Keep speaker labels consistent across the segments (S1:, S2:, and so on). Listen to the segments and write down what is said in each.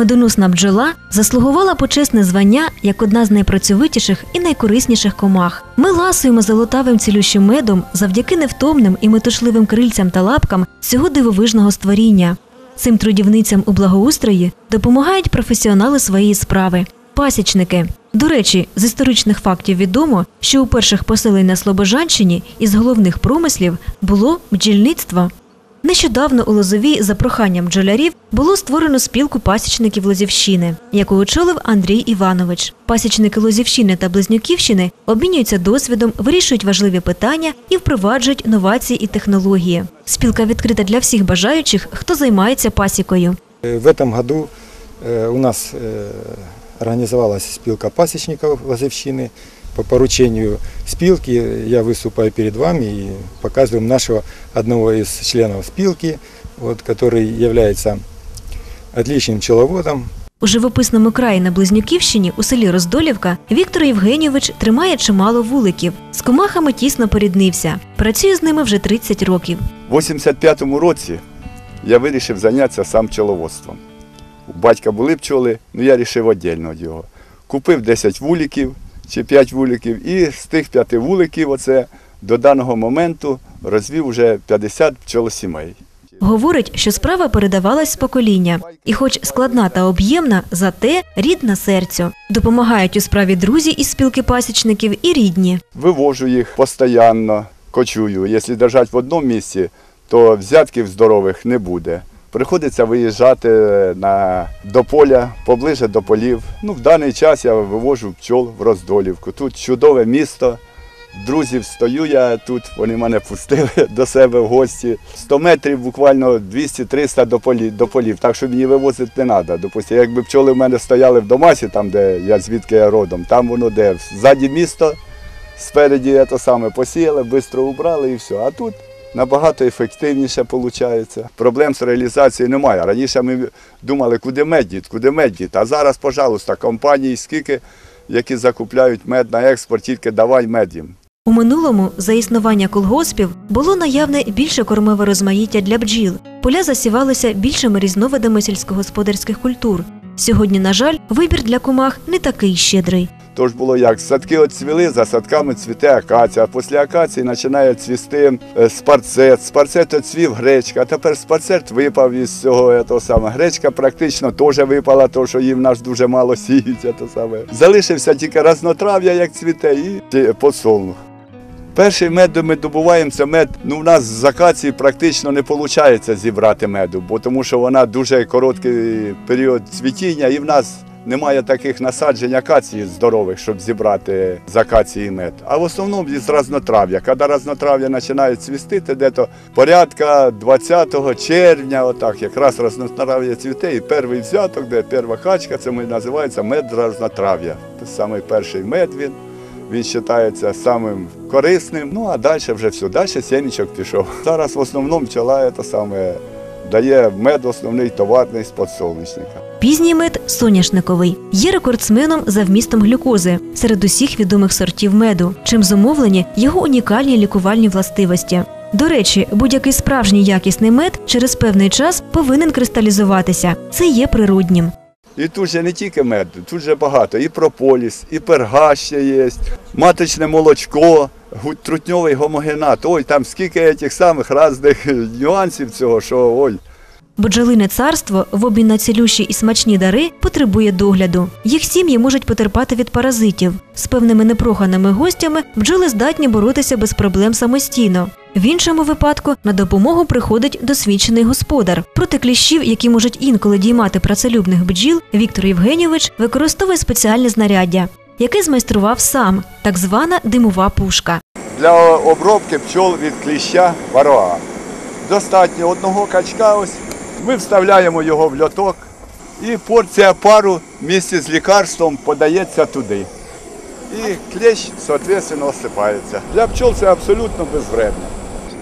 S1: Медоносна бджола заслугувала почесне звання як одна з найпрацьовитіших і найкорисніших комах. Ми ласуємо золотавим цілющим медом завдяки невтомним і метушливим крильцям та лапкам цього дивовижного створіння. Цим трудівницям у благоустрої допомагають професіонали своєї справи пасічники. До речі, з історичних фактів відомо, що у перших поселень на Слобожанщині із головних промислів було бджільництво. Нещодавно у Лозовій за проханням бджолярів було створено спілку пасічників Лозівщини, яку очолив Андрій Іванович. Пасічники Лозівщини та Близнюківщини обмінюються досвідом, вирішують важливі питання і впроваджують новації і технології. Спілка відкрита для всіх бажаючих, хто займається пасікою.
S2: Э, В этом году э, у нас э, организовалась спилка пасечников Лозовщины. По поручению спилки я выступаю перед вами и показываю нашего одного из членов спилки, вот, который является отличным пчеловодом,
S1: У живописному краї на Близнюківщині у селі Роздолівка Віктор Євгенійович тримає чимало вуликів. З комахами тісно поріднився. Працює з ними вже 30 років.
S3: У 85-му році я вирішив зайнятися сам пчеловодством. У батька були пчоли, але я вирішив віддільно від його. Купив 10 вуликів чи 5 вуликів, і з тих 5 вуликів оце до даного моменту розвів вже 50 пчолосімей.
S1: Говорить, що справа передавалась з покоління, і, хоч складна та об'ємна, зате рідна серцю. Допомагають у справі друзі із спілки пасічників і рідні.
S3: Вивожу їх постійно, кочую. Якщо держати в одному місці, то взятків здорових не буде. Приходиться виїжджати на, до поля, поближе до полів. Ну, в даний час я вивожу пчол в Роздолівку. Тут чудове місто. Друзів стою я тут, вони мене пустили до себе в гості. 100 метрів буквально 200-300 до полів, до полів, так що мені вивозити не треба. Допустим, якби пчоли в мене стояли в Домасі, там, де я звідки я родом, там воно де ззаді місто, спереді це саме посіяли, швидко убрали і все. А тут набагато ефективніше виходить. Проблем з реалізацією немає. Раніше ми думали, куди мед дід, куди мед дід. А зараз, пожалуйста, компанії скільки, які закупляють мед на експорт, тільки давай мед їм.
S1: У минулому за існування колгоспів було наявне більше кормове розмаїття для бджіл. Поля засівалися більшими різновидами сільськогосподарських культур. Сьогодні, на жаль, вибір для комах не такий щедрий.
S3: Тож було як, садки оцвіли, за садками цвіте акація, після акації починає цвісти е, спарцет. Спарцет оцвів гречка, тепер спарцет випав із цього того саме. Гречка практично теж випала, тому що їм наш дуже мало сіють. те саме. Залишився тільки разнотрав'я, як цвіте, і подсолнух. Перший мед ми добуваємо це мед. Ну, у нас з акації практично не виходить зібрати меду, бо тому що вона дуже короткий період цвітіння, і в нас немає таких насаджень акації здорових, щоб зібрати з акації мед. А в основному із разнотрав'я. Коли разнотрав'я починає цвістити, де-то порядка 20 червня, отак, якраз разнотрав'я цвіте, і перший взяток, де перша качка, це називається мед разнотрав'я. Це самий перший мед він. Він вважається самим корисним. Ну а далі вже все. Далі сімічок пішов. Зараз в основному пчела це саме дає мед основний товарний з подсолнечника.
S1: Пізній мед соняшниковий є рекордсменом за вмістом глюкози серед усіх відомих сортів меду, чим зумовлені його унікальні лікувальні властивості. До речі, будь-який справжній якісний мед через певний час повинен кристалізуватися. Це є природнім.
S3: І тут же не тільки мед, тут же багато. І прополіс, і перга ще є, маточне молочко, трутньовий гомогенат. Ой, там скільки тих самих різних нюансів цього, що ой.
S1: Бджолине царство в обмін на цілющі і смачні дари потребує догляду. Їх сім'ї можуть потерпати від паразитів. З певними непроханими гостями бджоли здатні боротися без проблем самостійно. В іншому випадку на допомогу приходить досвідчений господар. Проти кліщів, які можуть інколи діймати працелюбних бджіл, Віктор Євгенійович використовує спеціальне знаряддя, яке змайстрував сам, так звана димова пушка.
S3: Для обробки пчол від кліща вароа. Достатньо одного качка, ось ми вставляємо його в льоток, і порція пару місці з лікарством подається туди. І клещ, соответственно, осипається. Для пчол це абсолютно безвредно.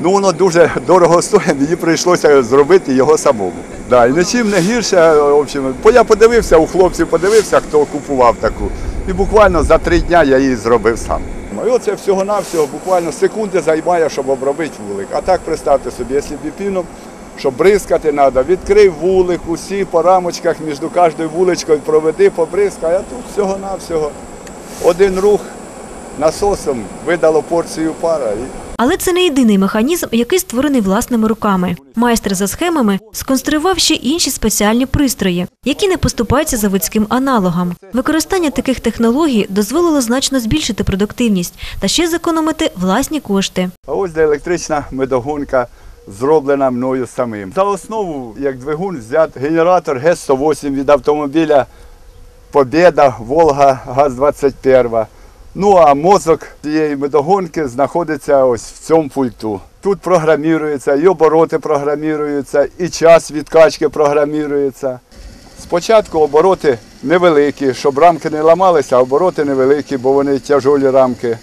S3: Ну, воно дуже дорого стоїть, мені прийшлося зробити його самому. Да, і нічим не гірше. В общем, бо я подивився у хлопців, подивився, хто купував таку. І буквально за три дні я її зробив сам. І оце всього-навсього буквально секунди займає, щоб обробити вулик. А так представте собі, якщо біпіном щоб бризкати треба. Відкрив вулик, усі по рамочках між кожною вуличкою проведи, побризкай, а тут всього-навсього. Один рух насосом видало порцію пара.
S1: Але це не єдиний механізм, який створений власними руками. Майстер за схемами сконструював ще інші спеціальні пристрої, які не поступаються заводським аналогам. Використання таких технологій дозволило значно збільшити продуктивність та ще зекономити власні кошти.
S3: Ось де електрична медогонка зроблена мною самим. За основу, як двигун, взят генератор ГЕС-108 від автомобіля Побєда, Волга, ГАЗ-21. Ну а мозок цієї медогонки знаходиться ось в цьому пульту. Тут програмірується, і обороти програміруються, і час відкачки програмірується. Спочатку обороти невеликі, щоб рамки не ламалися, а обороти невеликі, бо вони тяжолі рамки.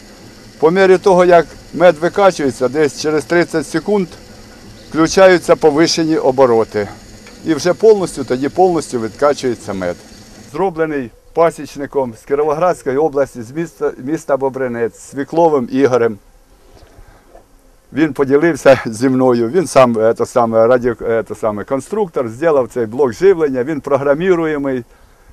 S3: По мірі того, як мед викачується, десь через 30 секунд включаються повишені обороти. І вже повністю тоді повністю відкачується мед. Зроблений пасічником з Кіровоградської області, з міста, міста Бобринець, з Ігорем. Він поділився зі мною. Він сам е, то саме, раді, е, то саме, конструктор, зробив цей блок живлення, він програміруємий,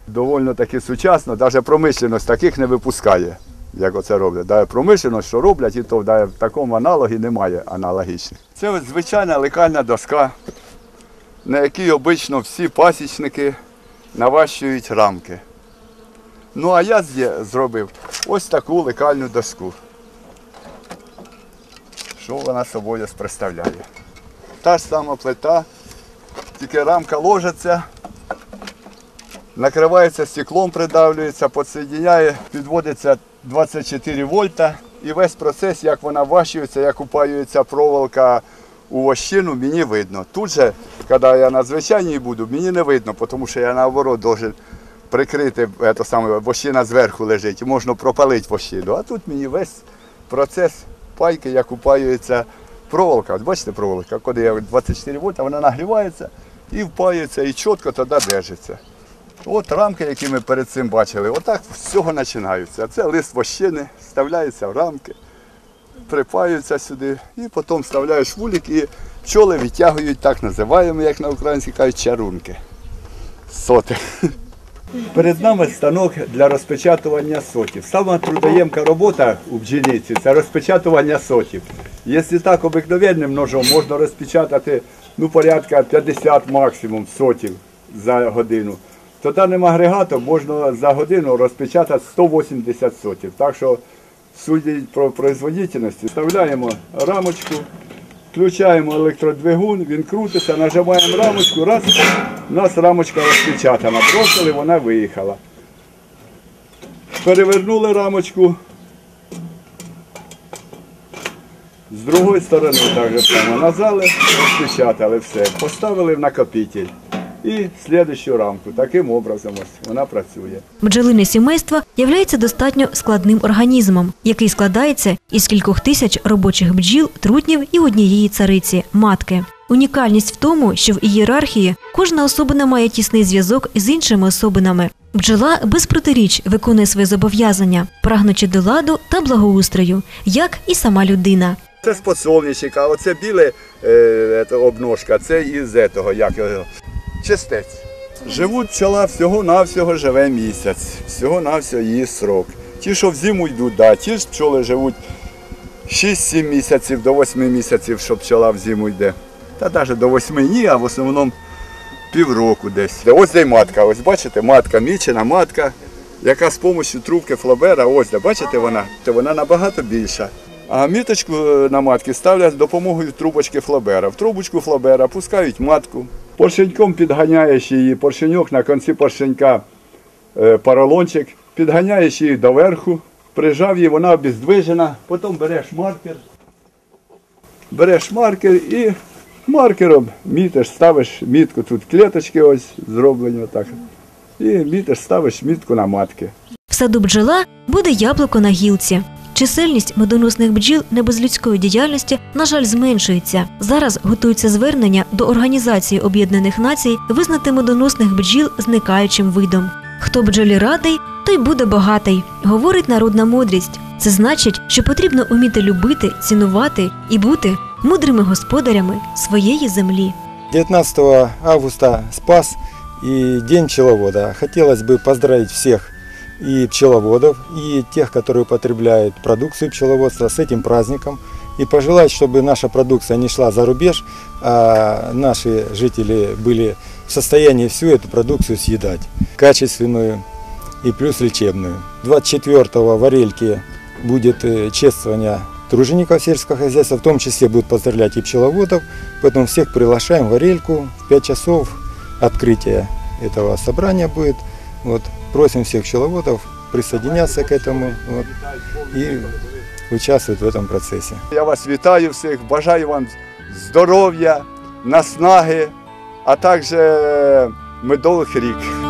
S3: доволі таки сучасно, навіть промишленість таких не випускає, як оце роблять. Да, промишленість, що роблять, і то да, в такому аналогі немає аналогічних. Це звичайна лекальна доска, на якій обично всі пасічники наващують рамки. Ну а я зробив ось таку лекальну доску. Що вона собою представляє? Та ж сама плита, тільки рамка ложиться, накривається стеклом, придавлюється, підсоединяє, підводиться 24 вольта. І весь процес, як вона ващується, як упаюється проволока у вощину, мені видно. Тут же, коли я на звичайній буду, мені не видно, тому що я наоборот должен прикрити е, саме, вощина зверху лежить, можна пропалити вощину. А тут мені весь процес пайки, як упаюється проволока. От бачите проволока, коли я 24 вольта, вона нагрівається і впаюється, і чітко тоді держиться. От рамки, які ми перед цим бачили, отак з цього починаються. Це лист вощини, вставляється в рамки, припаються сюди, і потім вставляєш вулик, і пчоли відтягують так називаємо, як на українській кажуть, чарунки. Соти. Перед нами станок для розпечатування сотів. Сама трудоємка робота у бджільниці це розпечатування сотів. Якщо так обикновенним ножом можна розпечатати ну, порядка 50 максимум сотів за годину, то даним агрегатом можна за годину розпечатати 180 сотів. Так що, судять про производительність, вставляємо рамочку, включаємо електродвигун, він крутиться, нажимаємо рамочку, раз, у нас рамочка розпечатана. Бросили, вона виїхала. Перевернули рамочку. З другої сторони так само назали, розпечатали все. Поставили в накопитель. І слідущу рамку. Таким образом ось вона працює.
S1: Бджолине сімейство являється достатньо складним організмом, який складається із кількох тисяч робочих бджіл, трутнів і однієї цариці матки. Унікальність в тому, що в ієрархії кожна особина має тісний зв'язок з іншими особинами. Бджола без протиріч виконує свої зобов'язання, прагнучи до ладу та благоустрою, як і сама людина.
S3: Це з подсолнечника, оце біле е, ето, обножка, це із этого, як його, чистець. Живуть пчола всього-навсього живе місяць, всього-навсього її срок. Ті, що в зиму йдуть, да, ті ж пчоли живуть 6-7 місяців до 8 місяців, що пчола в зиму йде. Та навіть до 8 ні, а в основному півроку десь. Ось де й матка, ось бачите, матка, мічена матка, яка з допомогою трубки флабера, ось де, бачите вона, то вона набагато більша. А міточку е, на матки ставлять з допомогою трубочки флабера. В трубочку флабера пускають матку. Поршеньком підганяєш її, поршеньок на кінці поршенька е, поролончик, підганяєш її доверху, прижав її, вона обездвижена, потім береш маркер, береш маркер і маркером мітиш, ставиш мітку, тут клеточки ось зроблені отак. І мітиш, ставиш мітку на матки.
S1: В саду бджола буде яблуко на гілці. Чисельність медоносних бджіл не без людської діяльності, на жаль, зменшується. Зараз готується звернення до Організації Об'єднаних Націй визнати медоносних бджіл зникаючим видом. Хто бджолі радий, той буде багатий, говорить народна мудрість. Це значить, що потрібно уміти любити, цінувати і бути мудрими господарями своєї землі.
S2: 19 августа спас и День пчеловода. Хотелось бы поздравить всех и пчеловодов, и тех, которые потребляют продукцию пчеловодства с этим праздником. И пожелать, чтобы наша продукция не шла за рубеж, а наши жители были в состоянии всю эту продукцию съедать. Качественную и плюс лечебную. 24-го в Орельке будет э, чествование тружеников сельского хозяйства, в том числе будут поздравлять и пчеловодов. Поэтому всех приглашаем в Орельку. В 5 часов открытие этого собрания будет. Вот. Просим всех пчеловодов присоединяться к этому вот, и участвовать в этом процессе.
S3: Я вас вітаю всіх, бажаю вам здоров'я, наснаги, а також медових рік.